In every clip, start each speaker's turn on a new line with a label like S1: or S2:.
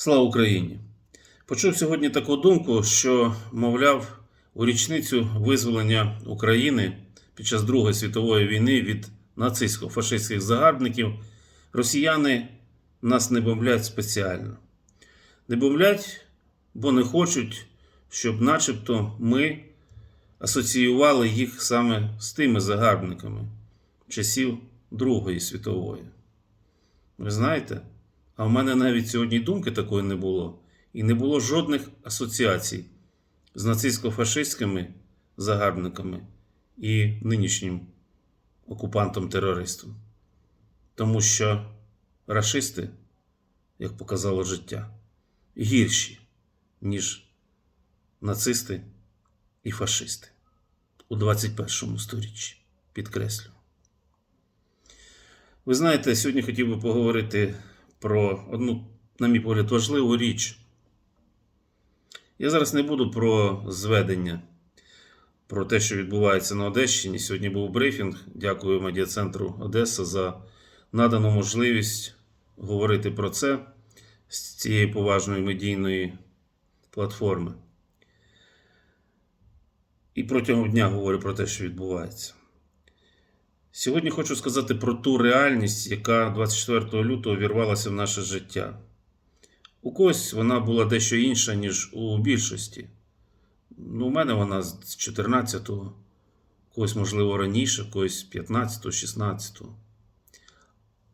S1: Слава Україні! Почув сьогодні таку думку, що, мовляв, у річницю визволення України під час Другої світової війни від нацистсько-фашистських загарбників росіяни нас не бомблять спеціально. Не бомблять, бо не хочуть, щоб начебто ми асоціювали їх саме з тими загарбниками часів Другої світової. Ви знаєте, а в мене навіть сьогодні думки такої не було, і не було жодних асоціацій з нацистсько-фашистськими загарбниками і нинішнім окупантом-терористом. Тому що рашисти, як показало життя, гірші, ніж нацисти і фашисти у 21 сторіччі. Підкреслю. Ви знаєте, сьогодні хотів би поговорити про одну, на мій погляд, важливу річ. Я зараз не буду про зведення, про те, що відбувається на Одещині. Сьогодні був брифінг. Дякую медіа-центру Одеса за надану можливість говорити про це з цієї поважної медійної платформи. І протягом дня говорю про те, що відбувається. Сьогодні хочу сказати про ту реальність, яка 24 лютого вірвалася в наше життя. У когось вона була дещо інша, ніж у більшості. Ну, у мене вона з 14-го, когось, можливо, раніше, когось 15-го, 16-го.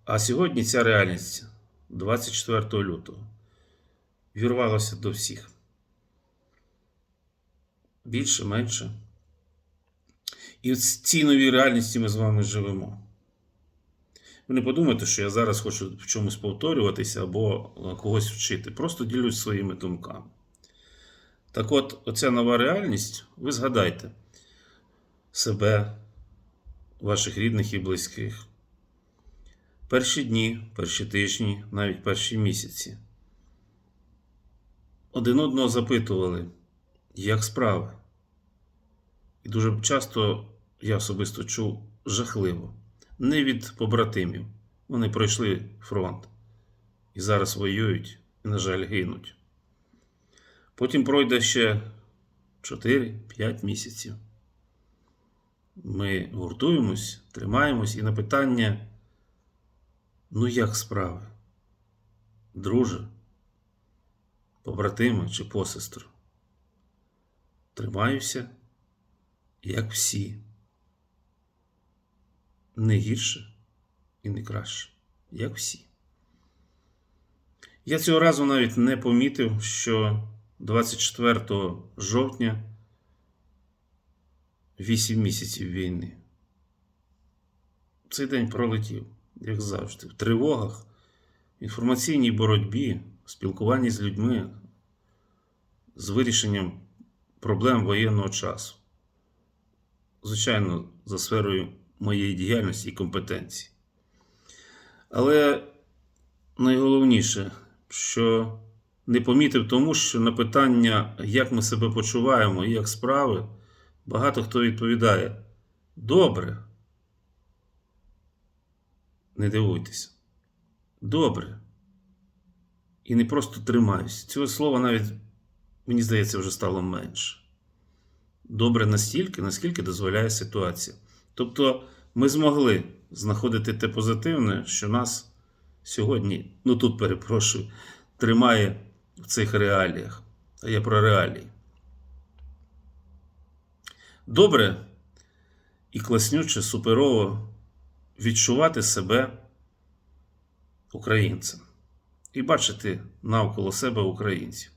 S1: А сьогодні ця реальність 24 лютого вірвалася до всіх. Більше, менше. І в цій новій реальності ми з вами живемо. Ви не подумайте, що я зараз хочу в чомусь повторюватися або е, когось вчити. Просто ділюсь своїми думками. Так от, оця нова реальність, ви згадайте себе, ваших рідних і близьких. Перші дні, перші тижні, навіть перші місяці. Один одного запитували, як справи. І дуже часто я особисто чув жахливо. Не від побратимів. Вони пройшли фронт і зараз воюють і, на жаль, гинуть. Потім пройде ще 4-5 місяців. Ми гуртуємось, тримаємось і на питання: ну як справи? Друже, побратиме чи посестру? Тримаюся як всі. Не гірше і не краще, як всі. Я цього разу навіть не помітив, що 24 жовтня 8 місяців війни. Цей день пролетів, як завжди, в тривогах, інформаційній боротьбі, спілкуванні з людьми, з вирішенням проблем воєнного часу звичайно, за сферою моєї діяльності і компетенції. Але найголовніше, що не помітив тому, що на питання, як ми себе почуваємо і як справи, багато хто відповідає: добре. Не дивуйтеся. Добре. І не просто тримаюсь. Цього слова навіть, мені здається, вже стало менше добре настільки, наскільки дозволяє ситуація. Тобто ми змогли знаходити те позитивне, що нас сьогодні, ну тут перепрошую, тримає в цих реаліях. А я про реалії. Добре і класнюче, суперово відчувати себе українцем і бачити навколо себе українців,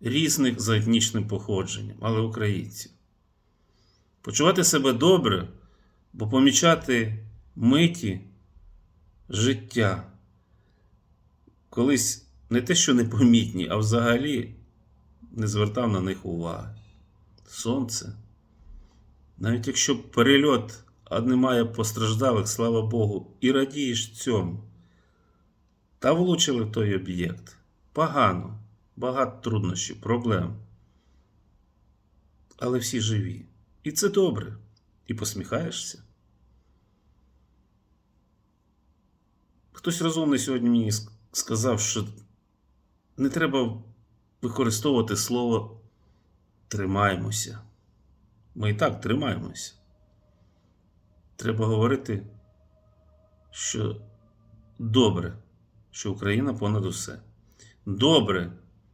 S1: різних за етнічним походженням, але українців почувати себе добре, бо помічати миті життя. Колись не те, що непомітні, а взагалі не звертав на них уваги. Сонце. Навіть якщо перельот, а немає постраждалих, слава Богу, і радієш цьому. Та влучили в той об'єкт. Погано, багато труднощів, проблем. Але всі живі. І це добре. І посміхаєшся. Хтось розумний сьогодні мені сказав, що не треба використовувати слово тримаємося. Ми і так тримаємося. Треба говорити, що добре, що Україна понад усе. Добре,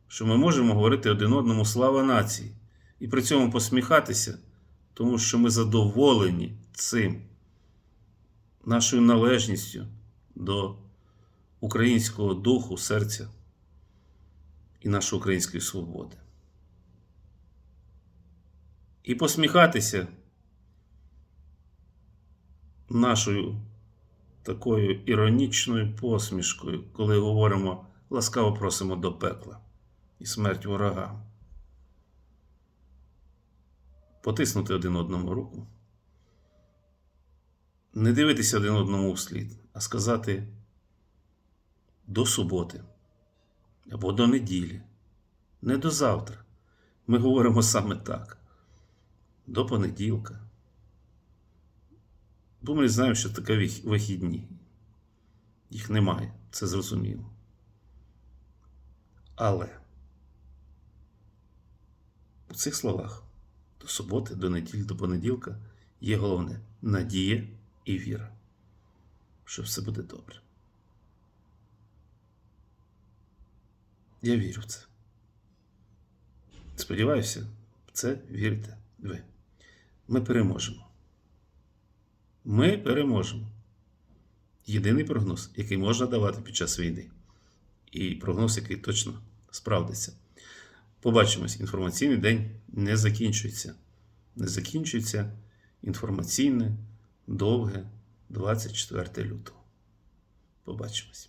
S1: що ми можемо говорити один одному слава нації і при цьому посміхатися, тому що ми задоволені цим, нашою належністю до українського духу, серця і нашої української свободи. І посміхатися нашою такою іронічною посмішкою, коли говоримо ласкаво просимо до пекла і смерть ворогам. Потиснути один одному руку. Не дивитися один одному вслід, а сказати до суботи або до неділі, не до завтра. Ми говоримо саме так. До понеділка. Бо ми знаємо, що таке вихідні. Їх немає, це зрозуміло. Але у цих словах до суботи, до неділі, до понеділка є головне надія і віра, що все буде добре. Я вірю в це. Сподіваюся, в це вірите ви. Ми переможемо. Ми переможемо. Єдиний прогноз, який можна давати під час війни. І прогноз, який точно справдиться. Побачимось, інформаційний день не закінчується. Не закінчується інформаційне, довге 24 лютого. Побачимось.